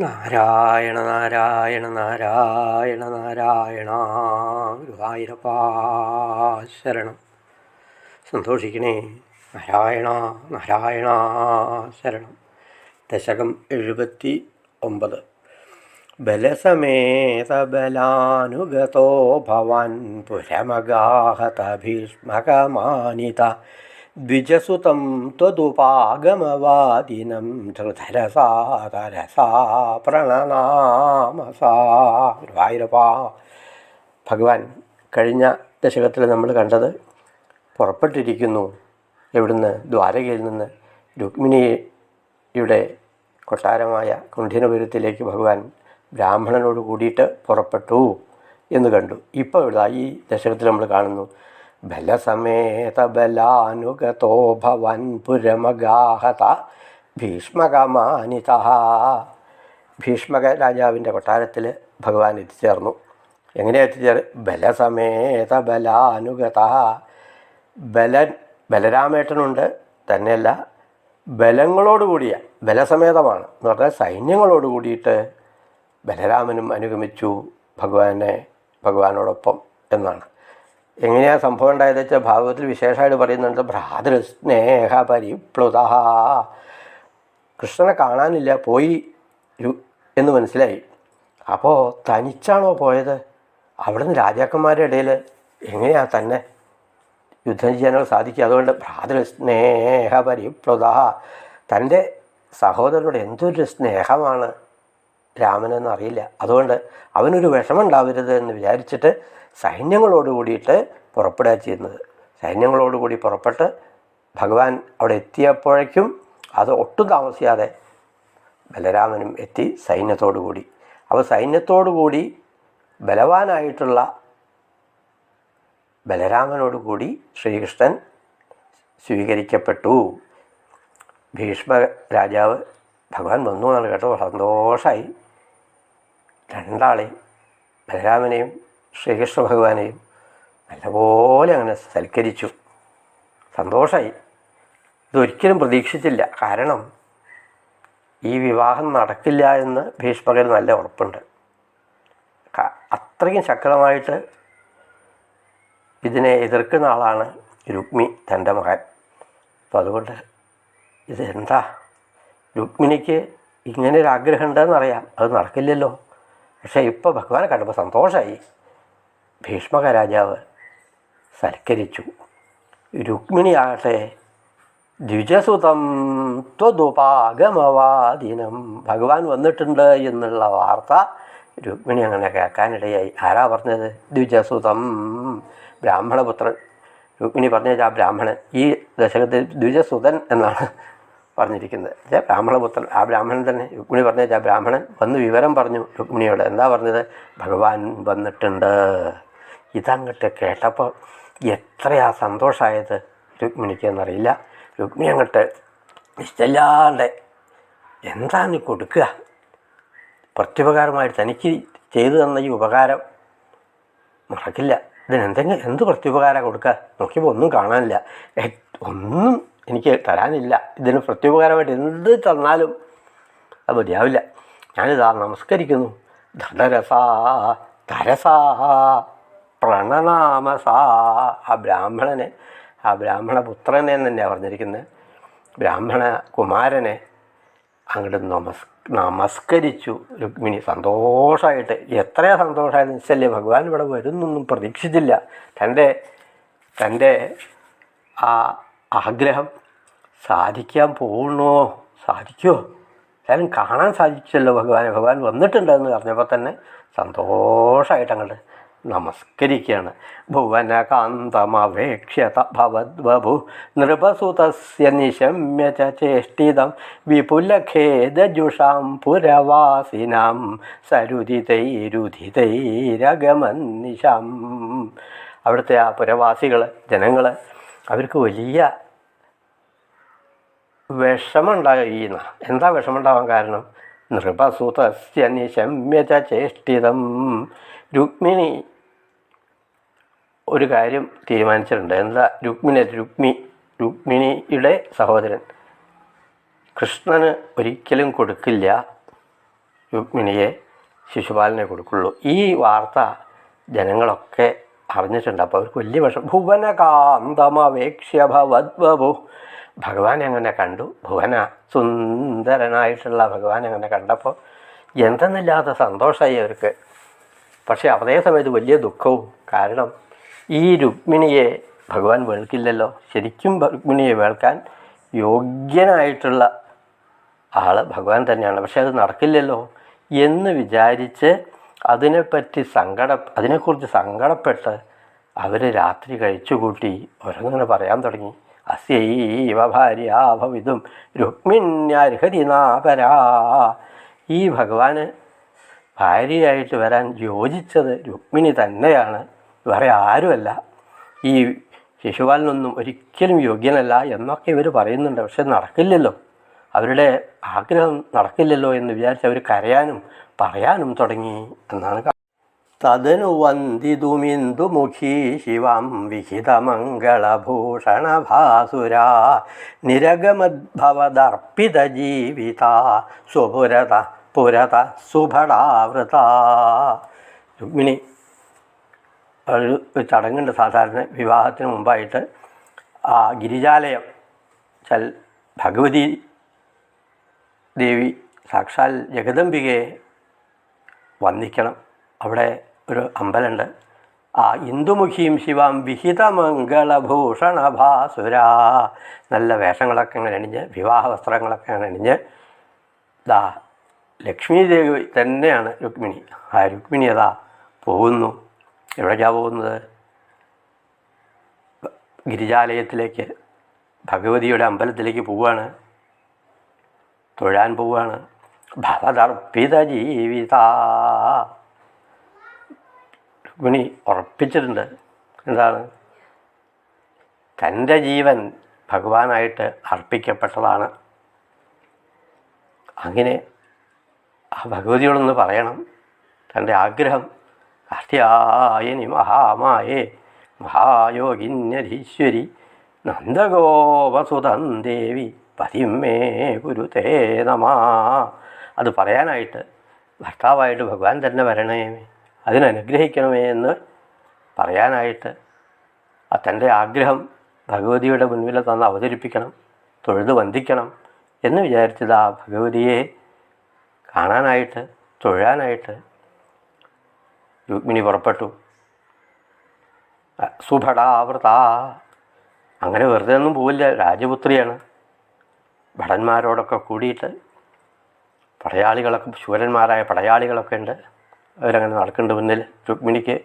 നാരായണ നാരായണ നാരായണ നാരായണ. ഗുരുവായൂരപ്പാ ശരണം. സന്തോഷിക്കണേ. നാരായണ നാരായണ ശരണം. ദശകം എഴുപത്തി ഒമ്പത് ബലസമേത ബലാനുഗതോ ഭവാൻ പുരമഗാഹത ഭീഷ്മകമാനിത ദ്വിജസുതം ത്വദുപാഗമവാദിനം തരസാ പ്രണനാമസാ ഗുരുവായൂരപ്പാ ഭഗവാൻ കഴിഞ്ഞ ദശകത്തിൽ നമ്മൾ കണ്ടത് പുറപ്പെട്ടിരിക്കുന്നു. എവിടുന്ന്? ദ്വാരകയിൽ നിന്ന്. രുക്മിണിയുടെ കൊട്ടാരമായ കുണ്ഠിനപുരത്തിലേക്ക് ഭഗവാൻ ബ്രാഹ്മണനോട് കൂടിയിട്ട് പുറപ്പെട്ടു എന്ന് കണ്ടു. ഇപ്പോൾ ഇവിടെ ഈ ദശകത്തിൽ നമ്മൾ കാണുന്നു. ബലസമേത ബലാനുഗതോ ഭവൻ പുരമഗാഹത ഭീഷ്മകമാനിത ഭീഷ്മക രാജാവിന്റെ കൊട്ടാരത്തിൽ ഭഗവാൻ എത്തിച്ചേർന്നു. എങ്ങനെ എത്തിച്ചേർ? ബലസമേത ബലാനുഗത ബലൻ ബലരാമേട്ടനുണ്ട് തന്നെയല്ല ബലങ്ങളോടുകൂടിയ ബലസമേതമാണ്. എന്ന് പറഞ്ഞാൽ സൈന്യങ്ങളോട് കൂടിയിട്ട് ബലരാമനും അനുഗമിച്ചു ഭഗവാനെ ഭഗവാനോടൊപ്പം എന്നാണ്. എങ്ങനെയാണ് സംഭവം ഉണ്ടായത് വെച്ചാൽ ഭാഗവത്തിൽ വിശേഷമായിട്ട് പറയുന്നുണ്ട് ഭ്രാതൃസ്നേഹ പരിപ്ലുത. കൃഷ്ണനെ കാണാനില്ല പോയി എന്ന് മനസ്സിലായി. അപ്പോൾ തനിച്ചാണോ പോയത്? അവിടുന്ന് രാജാക്കന്മാരുടെ ഇടയിൽ എങ്ങനെയാണ് തന്നെ യുദ്ധം ചെയ്യാനുള്ള സാധിക്കുക? അതുകൊണ്ട് ഭ്രാതൃസ്നേഹ പരിപ്ലുത. തന്റെ സഹോദരനോട് എന്തൊരു സ്നേഹമാണ് രാമനെന്ന് അറിയില്ല. അതുകൊണ്ട് അവനൊരു വിഷമം ഉണ്ടാവരുത് എന്ന് വിചാരിച്ചിട്ട് സൈന്യങ്ങളോട് കൂടിയിട്ട് പുറപ്പെടുക ചെയ്യുന്നത്. സൈന്യങ്ങളോട് കൂടി പുറപ്പെട്ട് ഭഗവാൻ അവിടെ എത്തിയപ്പോഴേക്കും അത് ഒട്ടും താമസിയാതെ ബലരാമനും എത്തി സൈന്യത്തോടു കൂടി. അപ്പോൾ സൈന്യത്തോടു കൂടി ബലവാനായിട്ടുള്ള ബലരാമനോട് കൂടി ശ്രീകൃഷ്ണൻ സ്വീകരിക്കപ്പെട്ടു. ഭീഷ്മ രാജാവ് ഭഗവാൻ വന്നു എന്നാണ് കേട്ടോ സന്തോഷമായി രണ്ടാളെയും ബലരാമനെയും ശ്രീകൃഷ്ണ ഭഗവാനെയും നല്ലപോലെ അങ്ങനെ സൽക്കരിച്ചു. സന്തോഷമായി ഇതൊരിക്കലും പ്രതീക്ഷിച്ചില്ല. കാരണം ഈ വിവാഹം നടക്കില്ല എന്ന് ഭീഷ്മകന് നല്ല ഉറപ്പുണ്ട്. അത്രയും ശക്തമായിട്ട് ഇതിനെ എതിർക്കുന്ന ആളാണ് രുക്മി തന്റെ മകൻ. അപ്പോൾ അതുകൊണ്ട് ഇത് എന്താ രുക്മിണിക്ക് ഇങ്ങനെ ഒരു ആഗ്രഹം ഉണ്ടെന്നറിയാം. അത് നടക്കില്ലല്ലോ. പക്ഷേ ഇപ്പോൾ ഭഗവാനെ കണ്ടപ്പോൾ സന്തോഷമായി ഭീഷ്മക രാജാവ് സൽക്കരിച്ചു. രുക്മിണിയാകട്ടെ ദ്വിജസുതം ത്വദുപാഗമവാദിനം. ഭഗവാൻ വന്നിട്ടുണ്ട് എന്നുള്ള വാർത്ത രുക്മിണി അങ്ങനെ കേൾക്കാനിടയായി. ആരാ പറഞ്ഞത്? ദ്വിജസുതം ബ്രാഹ്മണപുത്രൻ. രുക്മിണി പറഞ്ഞ ആ ബ്രാഹ്മണൻ. ഈ ദശകത്തിൽ ദ്വിജസുതൻ എന്നാണ് പറഞ്ഞിരിക്കുന്നത്. ബ്രാഹ്മണപുത്രൻ. ആ ബ്രാഹ്മണൻ തന്നെ. രുക്മിണി പറഞ്ഞ ആ ബ്രാഹ്മണൻ വന്ന് വിവരം പറഞ്ഞു രുക്മിണിയോട്. എന്താ പറഞ്ഞത്? ഭഗവാൻ വന്നിട്ടുണ്ട്. ഇതങ്ങോട്ട് കേട്ടപ്പോൾ എത്രയാ സന്തോഷമായത് രുക്മിണിക്ക് എന്നറിയില്ല. രുക്മിണി അങ്ങോട്ട് ഇഷ്ടമില്ലാണ്ട് എന്താണ് കൊടുക്കുക? പ്രത്യുപകാരമായിട്ട് തനിക്ക് ചെയ്തു തന്ന ഈ ഉപകാരം മറക്കില്ല. ഇതിന് എന്തെങ്കിലും എന്ത് പ്രത്യുപകാരം കൊടുക്കുക? നോക്കിയപ്പോൾ ഒന്നും കാണാനില്ല. ഒന്നും എനിക്ക് തരാനില്ല. ഇതിന് പ്രത്യുപകാരമായിട്ട് എന്ത് തന്നാലും അത് മതിയാവില്ല. ഞാനിതാ നമസ്കരിക്കുന്നു. ധനരസാ തരസാ പ്രണനാമസാ. ആ ബ്രാഹ്മണനെ ആ ബ്രാഹ്മണ പുത്രനെ തന്നെയാണ് പറഞ്ഞിരിക്കുന്നത് ബ്രാഹ്മണ കുമാരനെ അങ്ങോട്ട് നമസ് നമസ്കരിച്ചു. രുക്മിണി സന്തോഷമായിട്ട് എത്രയാ സന്തോഷമായത് നിശ്ചല്ലേ ഭഗവാൻ ഇവിടെ വരുന്നൊന്നും പ്രതീക്ഷിച്ചില്ല. തന്റെ തന്റെ ആ ആഗ്രഹം സാധിക്കാൻ പോകണോ സാധിക്കുമോ എന്തായാലും കാണാൻ സാധിച്ചല്ലോ ഭഗവാനെ. ഭഗവാൻ വന്നിട്ടുണ്ടെന്ന് പറഞ്ഞപ്പോൾ തന്നെ സന്തോഷമായിട്ട് അങ്ങോട്ട് നമസ്കരിക്കുകയാണ്. ഭുവനകാന്തമവേക്ഷ്യത ഭവദ്വഭു നൃപസുതസ്യ നിശമ്യ ചേഷ്ടിതം വിപുലഖേദജുഷാം പുരവാസിനാം സരുദിതൈരുദിതൈരഗമന്നിശം അവിടുത്തെ ആ പുരവാസികൾ ജനങ്ങൾ അവർക്ക് വലിയ വിഷമുണ്ടാകുന്ന എന്താ വിഷമുണ്ടാവാൻ കാരണം? നൃപസുതസ്യ നിശമ്യ ചേഷ്ടിതം. രുക്മിണി ഒരു കാര്യം തീരുമാനിച്ചിട്ടുണ്ട്. എന്താ? രുക്മിണി രുക്മി രുക്മിണിയുടെ സഹോദരൻ. കൃഷ്ണന് ഒരിക്കലും കൊടുക്കില്ല രുക്മിണിയെ ശിശുപാലനെ കൊടുക്കുള്ളൂ. ഈ വാർത്ത ജനങ്ങളൊക്കെ അറിഞ്ഞിട്ടുണ്ട്. അപ്പോൾ അവർക്ക് വലിയ വിഷം ഭുവനകാന്തമവേക്ഷ്യ ഭവദ്വഭു ഭഗവാൻ അങ്ങനെ കണ്ടു. ഭുവന സുന്ദരനായിട്ടുള്ള ഭഗവാൻ അങ്ങനെ കണ്ടപ്പോൾ എന്തെന്നില്ലാത്ത സന്തോഷമായി അവർക്ക്. പക്ഷേ അതേ സമയത്ത് വലിയ ദുഃഖവും കാരണം ഈ രുക്മിണിയെ ഭഗവാൻ വേൾക്കില്ലല്ലോ. ശരിക്കും രുക്മിണിയെ വേൾക്കാൻ യോഗ്യനായിട്ടുള്ള ആൾ ഭഗവാൻ തന്നെയാണ്. പക്ഷെ അത് നടക്കില്ലല്ലോ എന്ന് വിചാരിച്ച് അതിനെപ്പറ്റി സങ്കട അതിനെക്കുറിച്ച് സങ്കടപ്പെട്ട് അവർ രാത്രി കഴിച്ചുകൂട്ടി ഓരോന്നിങ്ങനെ പറയാൻ തുടങ്ങി. അസ്യൈവ ഭാര്യ ഭവിതും രുക്മിണ്യർഹരി നാപരാ ഈ ഭഗവാന് ഭാര്യയായിട്ട് വരാൻ യോജിച്ചത് രുക്മിണി തന്നെയാണ്. വേറെ ആരുമല്ല. ഈ ശിശുപാലനൊന്നും ഒരിക്കലും യോഗ്യനല്ല എന്നൊക്കെ ഇവർ പറയുന്നുണ്ട്. പക്ഷെ നടക്കില്ലല്ലോ. അവരുടെ ആഗ്രഹം നടക്കില്ലല്ലോ എന്ന് വിചാരിച്ച് അവർ കരയാനും പറയാനും തുടങ്ങി എന്നാണ് തദനു വന്ദിതുമിന്ദുമുഖീ ശിവം വിഹിതമംഗളഭൂഷണഭാസുരാ നിരഗമദ്ഭവദർപ്പിത ജീവിത. സ്വപുരത പുരത സുഭടാവൃത. രുക്മിണി ഒരു ചടങ്ങുണ്ട് സാധാരണ വിവാഹത്തിന് മുമ്പായിട്ട്. ആ ഗിരിജാലയം ചൽ ഭഗവതി ദേവി സാക്ഷാൽ ജഗദംബികയെ വന്ദിക്കണം. അവിടെ ഒരു അമ്പലമുണ്ട്. ആ ഇന്ദുമുഖിയും ശിവം വിഹിതമംഗളഭൂഷണഭാസുര. നല്ല വേഷങ്ങളൊക്കെ അങ്ങനെ അണിഞ്ഞ് വിവാഹ വസ്ത്രങ്ങളൊക്കെ അങ്ങനെ അണിഞ്ഞ്. ദാ ലക്ഷ്മി ദേവി തന്നെയാണ് രുക്മിണി. ആ രുക്മിണി അതാ പോകുന്നു. എവിടേക്കാണ് പോകുന്നത്? ഗിരിജാലയത്തിലേക്ക് ഭഗവതിയുടെ അമ്പലത്തിലേക്ക് പോവുകയാണ്. തൊഴാൻ പോവുകയാണ്. ഭവതർപ്പിത ജീവിത. രുക്മിണി ഉറപ്പിച്ചിട്ടുണ്ട്. എന്താണ്? തന്റെ ജീവൻ ഭഗവാനായിട്ട് അർപ്പിക്കപ്പെട്ടതാണ്. അങ്ങനെ ആ ഭഗവതിയോടൊന്ന് പറയണം. തന്റെ ആഗ്രഹം കാർത്യായനി മഹാമായേ മഹായോഗിന്യധീശ്വരി നന്ദഗോപസുതം ദേവി പതിമേ ഗുരുതേ നമാ. അത് പറയാനായിട്ട് ഭർത്താവായിട്ട് ഭഗവാൻ തന്നെ വരണേ അതിനനുഗ്രഹിക്കണമേ എന്ന് പറയാനായിട്ട് തന്റെ ആഗ്രഹം ഭഗവതിയുടെ മുൻപിൽ തന്ന് അവതരിപ്പിക്കണം തൊഴുത് വന്ദിക്കണം എന്ന് വിചാരിച്ചത് ആ ഭഗവതിയെ കാണാനായിട്ട് തൊഴാനായിട്ട് രുക്മിണി പുറപ്പെട്ടു. സുഭടാവൃത അങ്ങനെ വെറുതെ ഒന്നും പോവില്ല രാജപുത്രിയാണ്. ഭടന്മാരോടൊക്കെ കൂടിയിട്ട് പടയാളികളൊക്കെ ശൂരന്മാരായ പടയാളികളൊക്കെ ഉണ്ട്. അവരങ്ങനെ നടക്കുന്നുണ്ട് മുന്നിൽ. രുക്മിണിക്ക്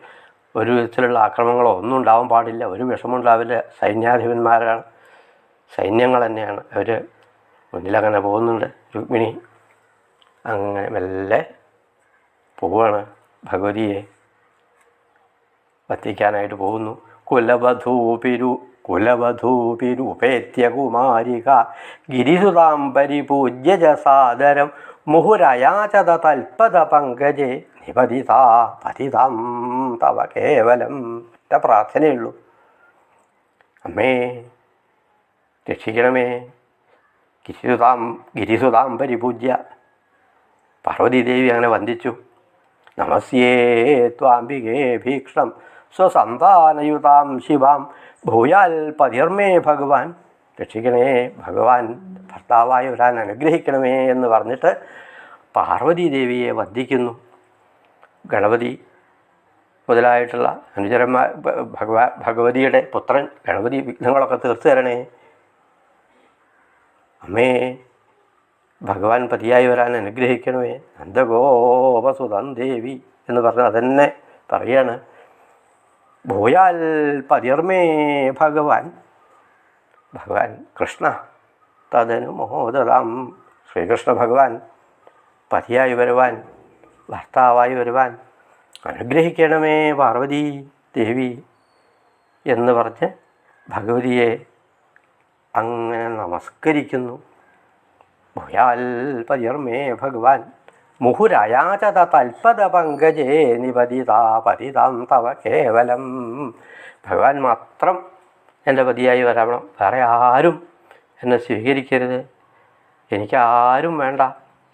ഒരു വിധത്തിലുള്ള ആക്രമണങ്ങളോ ഒന്നും ഉണ്ടാവാൻ പാടില്ല ഒരു വിഷമമുണ്ടാവില്ല സൈന്യാധിപന്മാരാണ്. സൈന്യങ്ങൾ തന്നെയാണ്. അവർ മുന്നിലങ്ങനെ പോകുന്നുണ്ട്. രുക്മിണി അങ്ങനെ മെല്ലെ പോവാണ് ഭഗവതിയെ. വത്തിക്കാനായിട്ട് പോകുന്നു. കുലവധൂപിരു കുലവധൂപിരുപേത്യ കുമാരിക ഗിരിസുതാം പരിപൂജ്യ ച സാദരം മുഹുരയാചത തൽപത പങ്കജേ നിപതിതാ പതിതം തവ കേവലം. ഒറ്റ പ്രാർത്ഥനയുള്ളൂ. അമ്മേ രക്ഷിക്കണമേ. ഗിരിസുതാം ഗിരിസുതാം പരിപൂജ്യ. പാർവതീദേവി അങ്ങനെ വന്ദിച്ചു. നമസ്യേ ത്വാംബികേ ഭീക്ഷണം സ്വസന്താനയുതാം ശിവാം. ഭൂയാൽ പതിർമേ ഭഗവാൻ. രക്ഷിക്കണേ ഭഗവാൻ ഭർത്താവായി വരാൻ അനുഗ്രഹിക്കണമേ എന്ന് പറഞ്ഞിട്ട് പാർവതി ദേവിയെ വന്ദിക്കുന്നു. ഗണപതി മുതലായിട്ടുള്ള അനുചരന്മാർ ഭഗവാ ഭഗവതിയുടെ പുത്രൻ ഗണപതി വിഘ്നങ്ങളൊക്കെ തീർത്തു തരണേ. അമ്മേ ഭഗവാൻ പതിയായി വരാൻ അനുഗ്രഹിക്കണമേ. നന്ദഗോപസുതം ദേവി എന്ന് പറഞ്ഞ് അതന്നെ പറയാണ്. ഭൂയാൽ പതിർമേ ഭഗവാൻ. ഭഗവാൻ കൃഷ്ണ തതനു മോദതാം ശ്രീകൃഷ്ണ ഭഗവാൻ പതിയായി വരുവാൻ ഭർത്താവായി വരുവാൻ അനുഗ്രഹിക്കണമേ പാർവതി ദേവി എന്ന് പറഞ്ഞ് ഭഗവതിയെ അങ്ങനെ നമസ്കരിക്കുന്നു. ഭൂയാൽ പതിർമേ ഭഗവാൻ മുഹുരയാചത തൽപദ പങ്കജേ നിപതിതാ പതിതാം തവ കേവലം. ഭഗവാൻ മാത്രം എന്റെ പതിയായി വരണം വേറെ ആരും എന്നെ സ്വീകരിക്കരുത്. എനിക്ക് ആരും വേണ്ട.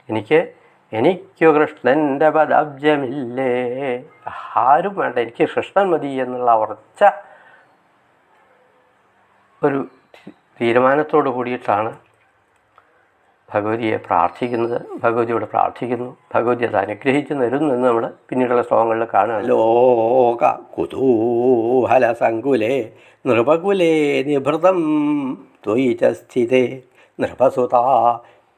എനിക്ക് എനിക്കു കൃഷ്ണന്റെ പദബ്ജമില്ലേ? ആരും വേണ്ട. എനിക്ക് കൃഷ്ണൻ മതി എന്നുള്ള ഉറച്ച ഒരു തീരുമാനത്തോട് കൂടിയിട്ടാണ് ഭഗവതിയെ പ്രാർത്ഥിക്കുന്നത് ഭഗവതിയോട് പ്രാർത്ഥിക്കുന്നു ഭഗവതി അത് അനുഗ്രഹിച്ച് തരുന്നു എന്ന് നമ്മൾ പിന്നീടുള്ള ശ്ലോകങ്ങളിൽ കാണുക ലോക കുതൂഹല സങ്കുലേ നൃപകുലേ നിഭൃതം ത്വയി നൃപസുതാ നൃപസുത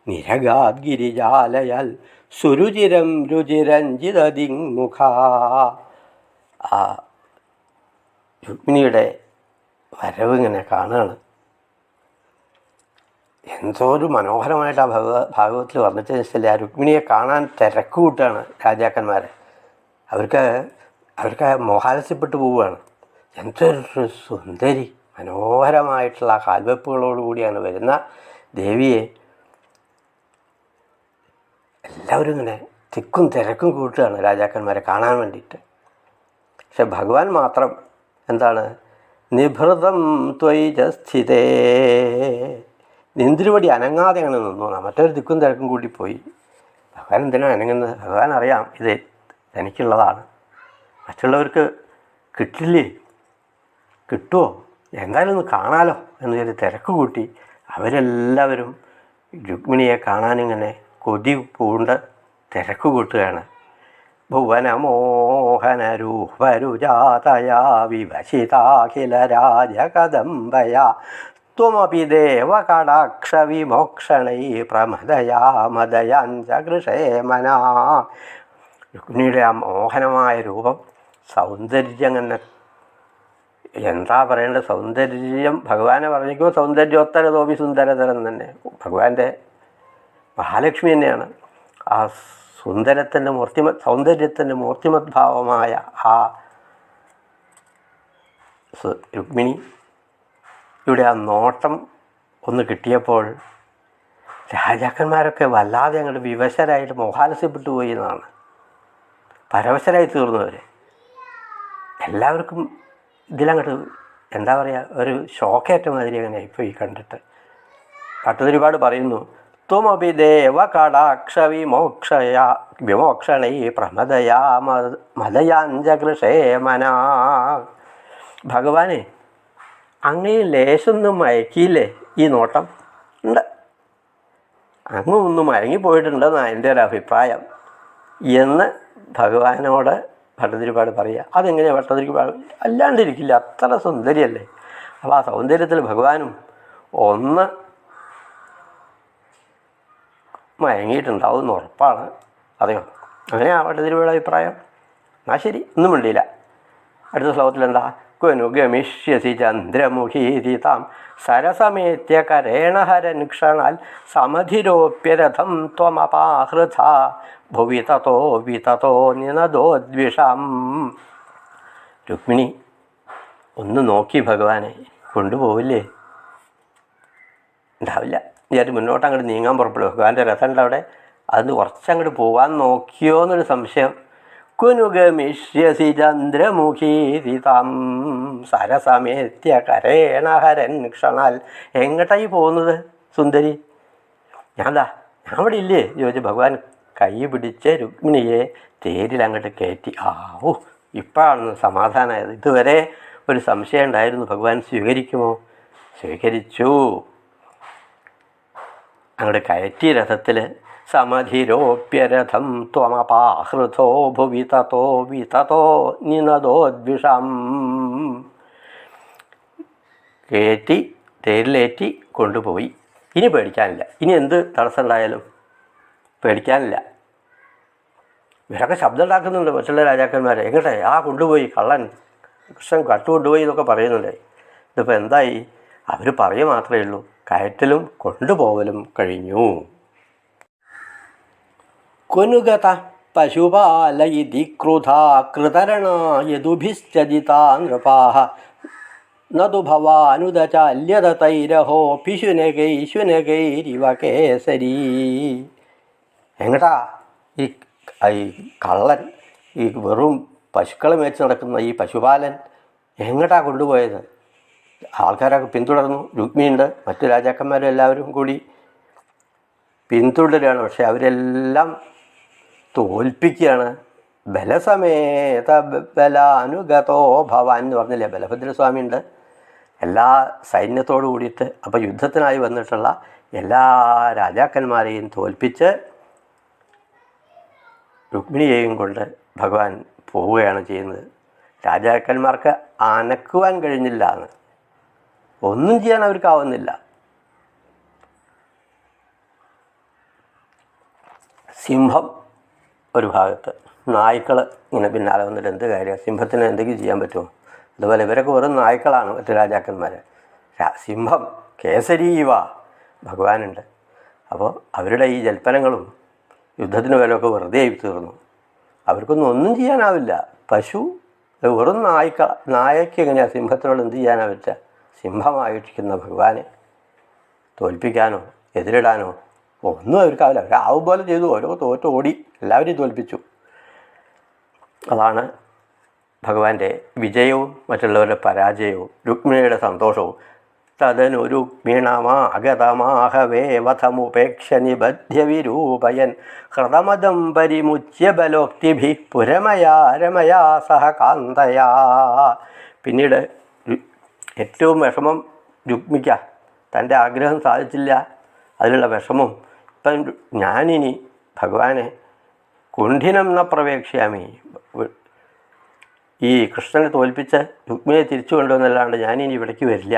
നിരഗാദ്ഗിരിജാലയാൽ സുരുചിരം രുചിരഞ്ജിതദിങ്മുഖ ആ രുക്മിണിയുടെ വരവ് ഇങ്ങനെ കാണുകയാണ്. എന്തോ ഒരു മനോഹരമായിട്ട് ആ ഭഗവ ഭാഗവത്തിൽ വർണിച്ചതെന്ന് വെച്ചാൽ ആ രുക്മിണിയെ കാണാൻ തിരക്ക് രാജാക്കന്മാർ രാജാക്കന്മാരെ. അവർക്ക് അവർക്ക് മോഹാലസ്യപ്പെട്ടു പോവുകയാണ്. എന്തൊരു സുന്ദരി മനോഹരമായിട്ടുള്ള കാൽവെപ്പുകളോടുകൂടിയാണ് വരുന്ന ദേവിയെ എല്ലാവരും ഇങ്ങനെ തിക്കും തിരക്കും കൂട്ടുകയാണ് രാജാക്കന്മാരെ കാണാൻ വേണ്ടിയിട്ട്. പക്ഷെ ഭഗവാൻ മാത്രം എന്താണ്? നിഭൃതം ത്വയിജ സ്ഥിതേ നിന്തിരുവടി അനങ്ങാതെ അങ്ങനെ നിന്നു. മറ്റൊരു ദിക്കും തിരക്കും കൂടി പോയി. ഭഗവാൻ എന്തിനാണ് അനങ്ങുന്നത്? ഭഗവാൻ അറിയാം ഇത് തനിക്കുള്ളതാണ്. മറ്റുള്ളവർക്ക് കിട്ടില്ലേ? കിട്ടുമോ എന്തായാലും ഒന്ന് കാണാലോ എന്ന് കരുതി തിരക്ക് കൂട്ടി അവരെല്ലാവരും രുക്മിണിയെ കാണാനിങ്ങനെ കൊതി പൂണ്ട് തിരക്ക് കൂട്ടുകയാണ്. ഭുവനമോഹനരൂപരുജാതയാ വിവശിതാഖില രാജകദംബയാ ത്വമപി ദേവകടാക്ഷവിമോക്ഷണൈ പ്രമദയാ മദയാഞ്ചകൃഷേമനാ രുക്മിണിയുടെ ആ മോഹനമായ രൂപം സൗന്ദര്യം എന്ന എന്താ പറയേണ്ടത്? സൗന്ദര്യം ഭഗവാനെ പറഞ്ഞിരിക്കുമ്പോൾ സൗന്ദര്യോത്തരതോപി സുന്ദരതരം തന്നെ. ഭഗവാന്റെ മഹാലക്ഷ്മി തന്നെയാണ്. ആ സുന്ദരത്തിന്റെ മൂർത്തിമ സൗന്ദര്യത്തിന്റെ മൂർത്തിമദ്ഭാവമായ ആ രുക്മിണി ഇവിടെ ആ നോട്ടം ഒന്ന് കിട്ടിയപ്പോൾ രാജാക്കന്മാരൊക്കെ വല്ലാതെ അങ്ങോട്ട് വിവശരായിട്ട് മോഹാലസ്യപ്പെട്ടു പോയി എന്നാണ്. പരവശരായി തീർന്നവർ എല്ലാവർക്കും ഇതിലങ്ങോട്ട് എന്താ പറയുക ഒരു ഷോക്കേറ്റ മാതിരി അങ്ങനെ ആയിപ്പോയി കണ്ടിട്ട്. ഭട്ടതിരിപാട് പറയുന്നു ത്വമപി ദേവ കടാക്ഷ വിമോക്ഷയ വിമോക്ഷണൈ പ്രമദയാ മതയാഞ്ചകൃഷേമനാ ഭഗവാനെ അങ്ങേ ലേശൊന്നും മയക്കിയില്ലേ ഈ നോട്ടം? ഉണ്ട്. അങ്ങ് ഒന്ന് മയങ്ങിപ്പോയിട്ടുണ്ടെന്നാണ് എന്റെ ഒരു അഭിപ്രായം. എന്ന് ഭഗവാനോട് ഭട്ടതിരിപ്പാട് പറയുക. അതെങ്ങനെയാണ് ഭട്ടതിരിപ്പാട്? അല്ലാണ്ടിരിക്കില്ല അത്ര സുന്ദരിയല്ലേ അപ്പോൾ ആ സൗന്ദര്യത്തിൽ ഭഗവാനും ഒന്ന് മയങ്ങിയിട്ടുണ്ടാവും എന്ന് ഉറപ്പാണ് അതെയോ അങ്ങനെയാണ് ഭട്ടതിരിപ്പാട് അഭിപ്രായം? എന്നാൽ ശരി ഒന്നും മിണ്ടിയില്ല. അടുത്ത ശ്ലോകത്തിൽ എന്താ ചന്ദ്രമുഖീരി താം സരസമേത്യ കരേണഹരൻ ക്ഷണാൽ സമധിരോപ്യരഥം ത്വമപാഹൃഥ. ഭുവി തതോ വിതതോ നിനദോദ്വിഷാം. രുക്മിണി ഒന്ന് നോക്കി ഭഗവാനെ കൊണ്ടുപോവില്ലേ? ഉണ്ടാവില്ല. ഞാൻ മുന്നോട്ട് അങ്ങോട്ട് നീങ്ങാൻ പുറപ്പെടും ഭഗവാന്റെ രഥം ഉണ്ട് അവിടെ അത് കുറച്ചങ്ങോട്ട് പോകാൻ നോക്കിയോ എന്നൊരു സംശയം. കുനുഗമിഷ്യസി ചന്ദ്രമുഖീതിതാം സരസമേത്യ കരേണഹരൻ ക്ഷണാൽ. എങ്ങോട്ടായി പോകുന്നത് സുന്ദരി? ഞാൻതാ ഞാൻ അവിടെ ഇല്ലേ ചോദിച്ചു ഭഗവാൻ. കൈ പിടിച്ച രുക്മിണിയെ തേരിൽ അങ്ങോട്ട് കയറ്റി. ആ ഓ ഇപ്പോഴാണ് സമാധാനമായത് ഇതുവരെ ഒരു സംശയം ഉണ്ടായിരുന്നു. ഭഗവാൻ സ്വീകരിക്കുമോ? സ്വീകരിച്ചു. അങ്ങോട്ട് കയറ്റി രഥത്തിൽ സമധിരോപ്യരഥം ത്വമപാഹൃതോ ഭുവി തോ വിതതോ നിനദോദ്വിഷം കയറ്റി തേരിലേറ്റി കൊണ്ടുപോയി. ഇനി പേടിക്കാനില്ല. ഇനി എന്ത് തടസ്സം ഉണ്ടായാലും പേടിക്കാനില്ല. ഇവരൊക്കെ ശബ്ദം ഉണ്ടാക്കുന്നുണ്ട് മറ്റുള്ള രാജാക്കന്മാർ എങ്ങട്ടെ ആ കൊണ്ടുപോയി കള്ളൻ കൃഷ്ണൻ കട്ടുകൊണ്ടുപോയി എന്നൊക്കെ പറയുന്നുണ്ട്. ഇതിപ്പോൾ എന്തായി? അവർ പറയുക മാത്രമേ ഉള്ളൂ. കയറ്റലും കൊണ്ടുപോകലും കഴിഞ്ഞു. കൊനുഗത പശുപാല क्रुधा ക്രുധാ കൃതരണായതുഭിശ്ചജിതാ നൃപാഹ നതു ഭവാനുദചാല്യത തൈരഹോ പിശുനകൈ ശുനകൈരിവ കേസരീ എങ്ങട്ടാ? ഈ ഈ കള്ളൻ ഈ വെറും പശുക്കളെ മേച്ച് നടക്കുന്ന ഈ പശുപാലൻ എങ്ങട്ടാ കൊണ്ടുപോയത്? ആൾക്കാരൊക്കെ പിന്തുടർന്നു. രുക്മിയുണ്ട് മറ്റു രാജാക്കന്മാരും എല്ലാവരും കൂടി പിന്തുടരുകയാണ് പക്ഷേ അവരെല്ലാം തോൽപ്പിക്കുകയാണ്. ബലസമേത ബലാനുഗതോ ഭവാൻ എന്ന് പറഞ്ഞില്ലേ ബലഭദ്രസ്വാമി ഉണ്ട് എല്ലാ സൈന്യത്തോടു കൂടിയിട്ട് അപ്പോൾ യുദ്ധത്തിനായി വന്നിട്ടുള്ള എല്ലാ രാജാക്കന്മാരെയും തോൽപ്പിച്ച് രുക്മിണിയെയും കൊണ്ട് ഭഗവാൻ പോവുകയാണ് ചെയ്യുന്നത്. രാജാക്കന്മാർക്ക് അനക്കുവാൻ കഴിഞ്ഞില്ല എന്ന്. ഒന്നും ചെയ്യാൻ അവർക്കാവുന്നില്ല. സിംഹം ഒരു ഭാഗത്ത്. നായ്ക്കൾ ഇങ്ങനെ പിന്നാലെ വന്നിട്ട് എന്ത് കാര്യമാണ് സിംഹത്തിന് എന്തെങ്കിലും ചെയ്യാൻ പറ്റുമോ? അതുപോലെ ഇവരൊക്കെ വെറും നായ്ക്കളാണ് മറ്റു രാജാക്കന്മാർ സിംഹം കേസരീവ ഭഗവാനുണ്ട്. അപ്പോൾ അവരുടെ ഈ ജൽപ്പനങ്ങളും യുദ്ധത്തിന് വിലയൊക്കെ വെറുതെ ആയി തീർന്നു. അവർക്കൊന്നും ഒന്നും ചെയ്യാനാവില്ല. പശു വെറും നായ്ക്ക നായയ്ക്ക് എങ്ങനെയാണ് സിംഹത്തിനോട് എന്ത് ചെയ്യാനാവില്ല സിംഹമായിരിക്കുന്ന ഭഗവാനെ തോൽപ്പിക്കാനോ എതിരിടാനോ ഒന്നും അവർക്കാവില്ല അവരാവും പോലെ ചെയ്തു. ഓരോ തോറ്റ് ഓടി എല്ലാവരെയും തോൽപ്പിച്ചു. അതാണ് ഭഗവാന്റെ വിജയവും മറ്റുള്ളവരുടെ പരാജയവും രുക്മിണിയുടെ സന്തോഷവും. തദനു രുക്മിണമാഗതമാഹവേ വധമുപേക്ഷ നിബധ്യ വിരൂപയൻ. ഹൃതമദം പരിമുച്യ ബലോക്തിഭി പുരമയാ രമയാ പിന്നീട് ഏറ്റവും വിഷമം രുക്മിക്ക. തന്റെ ആഗ്രഹം സാധിച്ചില്ല. അതിലുള്ള വിഷമം ഇപ്പം ഞാനിനി ഭഗവാനെ കുണ്ഠിനം ന പ്രവേക്ഷ്യാമി. ഈ കൃഷ്ണനെ തോൽപ്പിച്ച രുക്മിണിയെ തിരിച്ചു കൊണ്ടുവന്നല്ലാണ്ട് ഞാനിനി ഇവിടേക്ക് വരില്ല.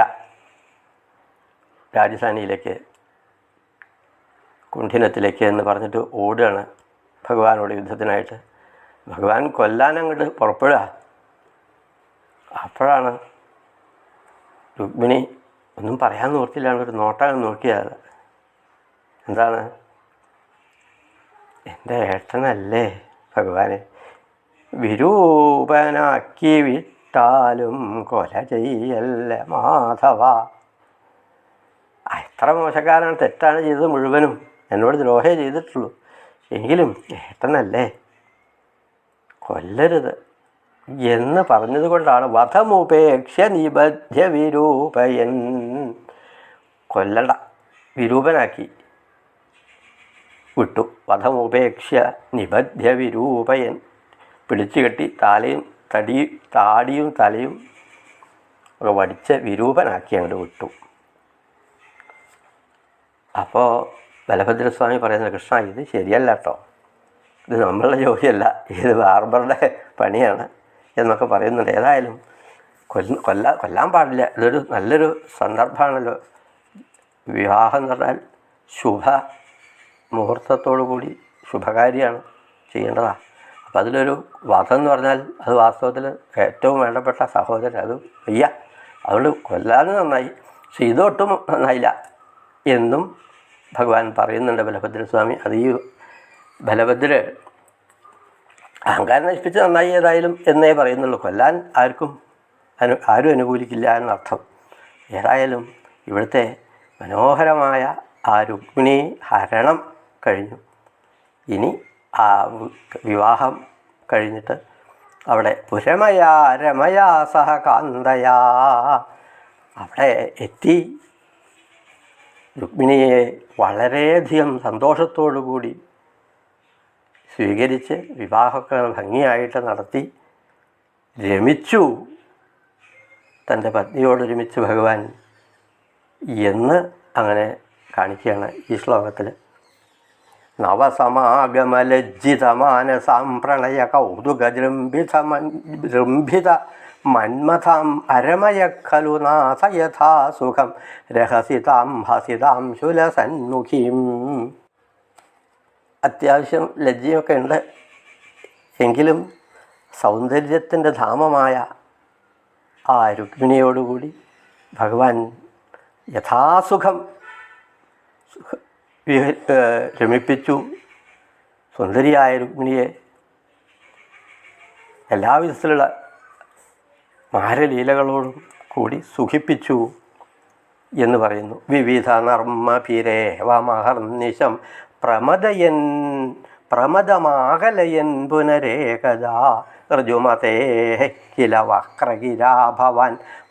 രാജധാനിയിലേക്ക് കുണ്ഠിനത്തിലേക്ക് എന്ന് പറഞ്ഞിട്ട് ഓടുകയാണ് ഭഗവാനോട് യുദ്ധത്തിനായിട്ട്. ഭഗവാൻ കൊല്ലാനങ്ങോട്ട് പുറപ്പെടുക. അപ്പോഴാണ് രുക്മിണി ഒന്നും പറയാൻ നോക്കിയില്ലാണ്ട് ഒരു നോട്ടം നോക്കിയത് എന്താണ്? എന്റെ ഏട്ടനല്ലേ ഭഗവാനെ? വിരൂപനാക്കി വിട്ടാലും കൊല ചെയ്യല്ല മാധവ? എത്ര മോശക്കാരാണ് തെറ്റാണ് ചെയ്തത് മുഴുവനും. എന്നോട് ദ്രോഹേ ചെയ്തിട്ടുള്ളൂ. എങ്കിലും ഏട്ടനല്ലേ? കൊല്ലരുത്. എന്ന് പറഞ്ഞതുകൊണ്ടാണ് വധമുപേക്ഷ നിബദ്ധ്യ വിരൂപയൻ. കൊല്ലട. വിരൂപനാക്കി. വിട്ടു. വധമുപേക്ഷ്യ നിബദ്ധ്യ വിരൂപയൻ പിടിച്ചുകെട്ടി താലയും തടി താടിയും തലയും ഒക്കെ വടിച്ച് വിരൂപനാക്കി അങ്ങോട്ട് വിട്ടു. അപ്പോൾ ബലഭദ്രസ്വാമി പറയുന്നത് കൃഷ്ണ ഇത് ശരിയല്ല കേട്ടോ ഇത് നമ്മളുടെ ജോലിയല്ല. ഇത് ബാർബറുടെ പണിയാണ് എന്നൊക്കെ പറയുന്നുണ്ട്. ഏതായാലും കൊല്ല കൊല്ല കൊല്ലാൻ പാടില്ല. ഇതൊരു നല്ലൊരു സന്ദർഭമാണല്ലോ. വിവാഹം എന്ന് പറഞ്ഞാൽ ശുഭ മുഹൂർത്തത്തോടു കൂടി ശുഭകാര്യമാണ് ചെയ്യേണ്ടതാണ് അപ്പം അതിലൊരു വധം എന്ന് പറഞ്ഞാൽ അത് വാസ്തവത്തിൽ ഏറ്റവും വേണ്ടപ്പെട്ട സഹോദരൻ അത് വയ്യ. അതുകൊണ്ട് കൊല്ലാതെ നന്നായി ഇതൊട്ടും നന്നായില്ല എന്നും ഭഗവാൻ പറയുന്നുണ്ട് ബലഭദ്രസ്വാമി അത് ഈ ബലഭദ്ര അഹങ്കാരം നശിപ്പിച്ച് നന്നായി ഏതായാലും എന്നേ പറയുന്നുള്ളൂ. കൊല്ലാൻ ആർക്കും അനു ആരും അനുകൂലിക്കില്ല എന്നർത്ഥം. ഏതായാലും ഇവിടുത്തെ മനോഹരമായ ആ രുക്മിണി ഹരണം കഴിഞ്ഞു. ഇനി ആ വിവാഹം കഴിഞ്ഞിട്ട് അവിടെ പുരമയാ രമയാ സഹകാന്തയാ അവിടെ എത്തി. രുക്മിണിയെ വളരെയധികം കൂടി സ്വീകരിച്ച് വിവാഹമൊക്കെ ഭംഗിയായിട്ട് നടത്തി. രമിച്ചു. തന്റെ പത്നിയോട് രമിച്ചു ഭഗവാൻ എന്ന് അങ്ങനെ കാണിക്കുകയാണ് ഈ ശ്ലോകത്തിൽ. നവസമാഗമലജ്ജിതമാനസാം പ്രണയ കൗതുകജൃംഭിത ജൃംഭിത മന്മഥാം അരമയ ഖലു നാഥ യഥാ സുഖം രഹസിതാം ഹസിതാം ശുലസന്മുഖീം. അത്യാവശ്യം ലജ്ജയൊക്കെ ഉണ്ട് എങ്കിലും സൗന്ദര്യത്തിന്റെ ധാമമായ ആ രുക്മിണിയോടുകൂടി ഭഗവാൻ യഥാസുഖം രമിപ്പിച്ചു. സുന്ദരിയായ രുക്മിണിയെ എല്ലാവിധത്തിലുള്ള മാരലീലകളോടും കൂടി സുഖിപ്പിച്ചു എന്ന് പറയുന്നു. വിവിധ നർമ്മ പിരേവമഹർനിശം പ്രമദയൻ പ്രമദമാകലയൻ പുനരേകദാ. ഋജുമതേ കില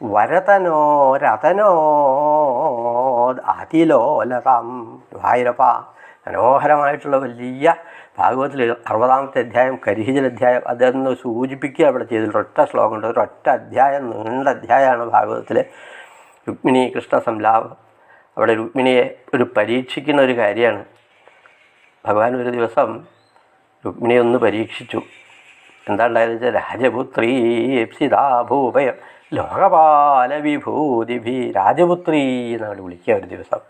വരതനോ രതനോ അതിലോലതാം ഭായിരപ്പ മനോഹരമായിട്ടുള്ള വലിയ ഭാഗവതത്തിൽ അറുപതാമത്തെ അധ്യായം കരിഹിജൽ അധ്യായം അദ്ദേഹം സൂചിപ്പിക്കുക അവിടെ ചെയ്തിട്ടുണ്ട്. ഒറ്റ ശ്ലോകം ഉണ്ട്. ഒരൊറ്റ അധ്യായം നീണ്ട അധ്യായമാണ് ഭാഗവതത്തിലെ രുക്മിണി കൃഷ്ണ സംലാപം അവിടെ രുക്മിണിയെ ഒരു പരീക്ഷിക്കുന്ന ഒരു കാര്യമാണ്. ഭഗവാൻ ഒരു ദിവസം രുക്മിണിയെ ഒന്ന് പരീക്ഷിച്ചു. എന്താ ഉണ്ടായത് വെച്ചാൽ രാജപുത്രീ ഭൂപയം ലോകപാല വിഭൂതിഭി രാജപുത്രി എന്നാണ് വിളിക്കുക ഒരു ദിവസം.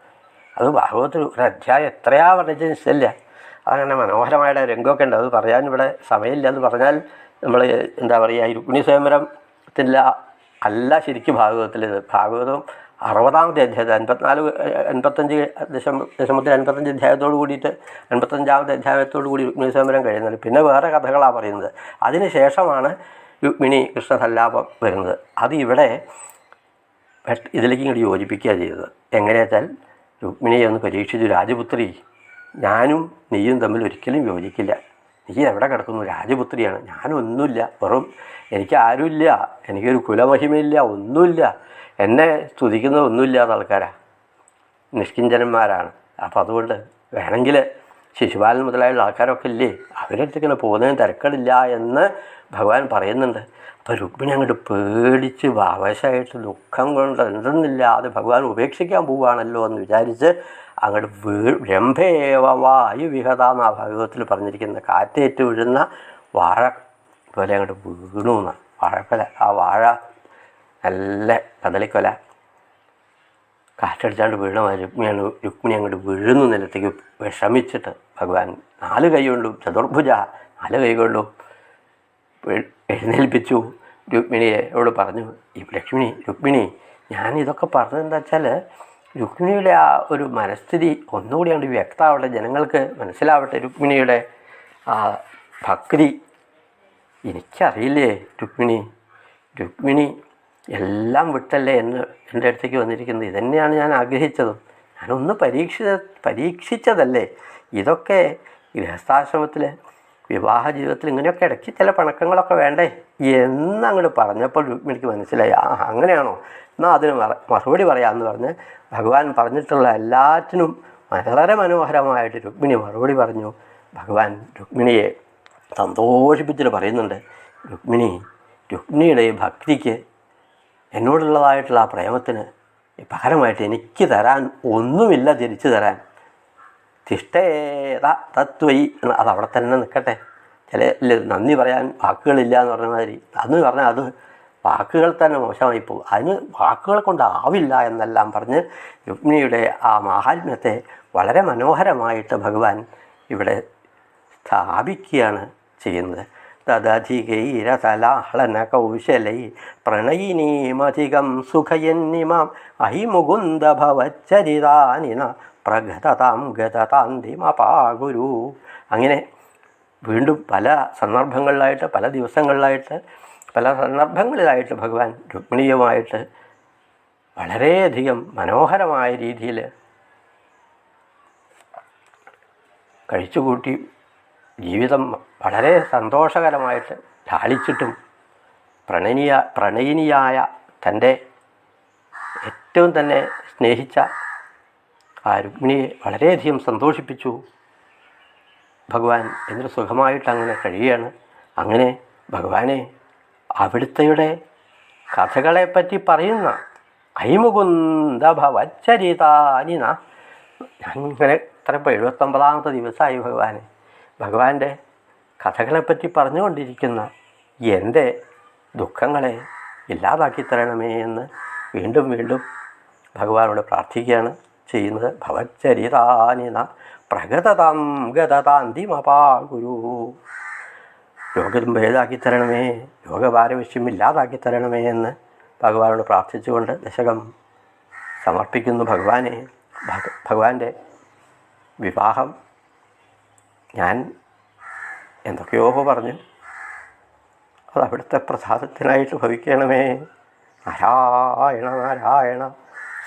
അത് ഭാഗവത്തിൽ ഒരു അധ്യായം എത്രയാ വർണിച്ച ഇഷ്ടമില്ല അതങ്ങനെ മനോഹരമായ രംഗമൊക്കെ ഉണ്ട്. അത് പറയാൻ ഇവിടെ സമയമില്ല. എന്ന് പറഞ്ഞാൽ നമ്മൾ എന്താ പറയുക ഈ രുക്മിണി സ്വയംവരത്തില്ല അല്ല ശരിക്കും ഭാഗവത്തിൽ ഭാഗവതം അറുപതാമത്തെ അധ്യായത്തിൽ അൻപത്തിനാല് എൺപത്തഞ്ച് ദശം ദശമത്തിൽ അൻപത്തഞ്ച് അധ്യായത്തോട് കൂടിയിട്ട് എൺപത്തഞ്ചാമത്തെ അധ്യായത്തോട് കൂടി രുക്മിണി സ്വയംവരം കഴിയുന്നത്. പിന്നെ വേറെ കഥകളാണ് പറയുന്നത്. അതിന് ശേഷമാണ് രുക്മിണി കൃഷ്ണസല്ലാപം വരുന്നത്. അത് ഇവിടെ ഇതിലേക്ക് ഇങ്ങോട്ട് യോജിപ്പിക്കുക ചെയ്തത്. എങ്ങനെയാച്ചാൽ രുക്മിണിയെ ഒന്ന് പരീക്ഷിച്ചു രാജപുത്രി ഞാനും നീയും തമ്മിൽ ഒരിക്കലും യോജിക്കില്ല. നീ എവിടെ കിടക്കുന്നു? രാജപുത്രിയാണ്. ഞാനൊന്നുമില്ല. വെറും എനിക്ക് ആരുമില്ല. എനിക്കൊരു കുലമഹിമയില്ല. ഒന്നുമില്ല. എന്നെ സ്തുതിക്കുന്ന ഒന്നുമില്ലാത്ത ആൾക്കാരാ. നിഷ്കിഞ്ചനന്മാരാണ്. അപ്പോൾ അതുകൊണ്ട് വേണമെങ്കിൽ ശിശുപാലൻ മുതലായുള്ള ആൾക്കാരൊക്കെ ഇല്ലേ? അവരുടെ അടുത്ത് ഇങ്ങനെ പോകുന്നതിന് തിരക്കടില്ല എന്ന് ഭഗവാൻ പറയുന്നുണ്ട് അപ്പോൾ രുക്മിണി അങ്ങോട്ട് പേടിച്ച് ആവേശമായിട്ട് ദുഃഖം കൊണ്ട് എന്തെന്നില്ലാതെ ഭഗവാൻ ഉപേക്ഷിക്കാൻ പോവുകയാണല്ലോ എന്ന് വിചാരിച്ച് അങ്ങോട്ട് വീ രംഭേവ വായു വിഹത എന്നാ ഭാഗവത്തിൽ പറഞ്ഞിരിക്കുന്ന കാറ്റേറ്റ് വീഴുന്ന വാഴ പോലെ അങ്ങോട്ട് വീണു എന്ന. വാഴക്കൊല. ആ വാഴ നല്ല കദളിക്കൊല. കാറ്റടിച്ചാണ്ട് വീണ മാതിരി രുക്മിണിയാണ് രുക്മിണി അങ്ങോട്ട് വീഴുന്നു നിലത്തേക്ക് വിഷമിച്ചിട്ട് ഭഗവാൻ നാല് കൈ കൊണ്ടും ചതുർഭുജ നാല് കൈ കൊണ്ടും എഴുന്നേൽപ്പിച്ചു. രുക്മിണിയോട് പറഞ്ഞു ഈ ലക്ഷ്മിണി രുക്മിണി ഞാൻ ഇതൊക്കെ പറഞ്ഞത് എന്താ വെച്ചാൽ രുക്മിണിയുടെ ആ ഒരു മനസ്ഥിതി ഒന്നുകൂടി അങ്ങോട്ട് വ്യക്തമാവട്ടെ. ജനങ്ങൾക്ക് മനസ്സിലാവട്ടെ രുക്മിണിയുടെ ആ ഭക്തി. എനിക്കറിയില്ലേ രുക്മിണി രുക്മിണി എല്ലാം വിട്ടല്ലേ എന്ന് എന്റെ അടുത്തേക്ക് വന്നിരിക്കുന്നത്? ഇതന്നെയാണ് ഞാൻ ആഗ്രഹിച്ചതും. ഞാനൊന്ന് പരീക്ഷിച്ച പരീക്ഷിച്ചതല്ലേ? ഇതൊക്കെ ഗൃഹസ്ഥാശ്രമത്തിൽ വിവാഹ ജീവിതത്തിൽ ഇങ്ങനെയൊക്കെ ഇടയ്ക്ക് ചില പണക്കങ്ങളൊക്കെ വേണ്ടേ? എന്നങ്ങോട്ട് പറഞ്ഞപ്പോൾ രുക്മിണിക്ക് മനസ്സിലായി. ആ അങ്ങനെയാണോ? എന്നാൽ അതിന് മറ- മറുപടി പറയാമെന്ന് പറഞ്ഞ് ഭഗവാൻ പറഞ്ഞിട്ടുള്ള എല്ലാറ്റിനും വളരെ മനോഹരമായിട്ട് രുക്മിണി മറുപടി പറഞ്ഞു. ഭഗവാൻ രുക്മിണിയെ സന്തോഷിപ്പിച്ചിട്ട് പറയുന്നുണ്ട് രുക്മിണി രുക്മിണിയുടെ ഈ ഭക്തിക്ക് എന്നോടുള്ളതായിട്ടുള്ള ആ പ്രേമത്തിന് പകരമായിട്ട് എനിക്ക് തരാൻ ഒന്നുമില്ല തിരിച്ചു തരാൻ. തിഷ്ടേത തത്വയി അത് അവിടെ തന്നെ നിൽക്കട്ടെ. ചില നന്ദി പറയാൻ വാക്കുകളില്ല എന്ന് പറഞ്ഞ മാതിരി. അന്ന് പറഞ്ഞാൽ അത് വാക്കുകൾ തന്നെ മോശമായി പോകും. അതിന് വാക്കുകൾ കൊണ്ടാവില്ല എന്നെല്ലാം പറഞ്ഞ് രുക്മിണിയുടെ ആ മാഹാത്മ്യത്തെ വളരെ മനോഹരമായിട്ട് ഭഗവാൻ ഇവിടെ സ്ഥാപിക്കുകയാണ് ചെയ്യുന്നത്. തദധികൈരതലാഹളന കൗശലൈ പ്രണയിനീമധികം സുഖയന്നിമാം. അഹിമുകുന്ദ ഭവച്ചരിതാനിന പ്രഗതതാം ഗതതാം ഗതതാന്തിമപാഗുരു അങ്ങനെ വീണ്ടും പല സന്ദർഭങ്ങളിലായിട്ട് പല ദിവസങ്ങളിലായിട്ട് പല സന്ദർഭങ്ങളിലായിട്ട് ഭഗവാൻ രുക്മിണിയുമായിട്ട് വളരെയധികം മനോഹരമായ രീതിയിൽ കഴിച്ചുകൂട്ടി ജീവിതം വളരെ സന്തോഷകരമായിട്ട് ലാളിച്ചിട്ടും പ്രണനീയ പ്രണയിനിയായ തന്റെ ഏറ്റവും തന്നെ സ്നേഹിച്ച ആ രുക്മിണിയെ വളരെയധികം സന്തോഷിപ്പിച്ചു. ഭഗവാൻ എന്തൊരു സുഖമായിട്ട് അങ്ങനെ കഴിയുകയാണ്. അങ്ങനെ ഭഗവാനെ അവിടുത്തെയുടെ കഥകളെപ്പറ്റി പറയുന്ന ഐമുകുന്ദ ഭവച്ചരിതാനിന അങ്ങനെ ഇത്ര ഇപ്പോൾ എഴുപത്തൊമ്പതാമത്തെ ദിവസമായി ഭഗവാനെ. ഭഗവാന്റെ കഥകളെപ്പറ്റി പറഞ്ഞുകൊണ്ടിരിക്കുന്ന എന്റെ ദുഃഖങ്ങളെ ഇല്ലാതാക്കി തരണമേ എന്ന് വീണ്ടും വീണ്ടും ഭഗവാനോട് പ്രാർത്ഥിക്കുകയാണ്. ചെയ്യുന്നത്. ഭവച്ചരിതാനിന പ്രഗതതാം ഗതതാന്തിമപാ ഗുരു. രോഗം ഭേദാക്കി തരണമേ രോഗഭാരവശ്യം ഇല്ലാതാക്കി തരണമേ എന്ന് ഭഗവാനോട് പ്രാർത്ഥിച്ചുകൊണ്ട് ദശകം സമർപ്പിക്കുന്നു ഭഗവാനെ. ഭഗ- ഭഗവാന്റെ വിവാഹം ഞാൻ എന്തൊക്കെയോ പറഞ്ഞു. അത് അവിടുത്തെ പ്രസാദത്തിനായിട്ട് ഭവിക്കണമേ. നാരായണ നാരായണ.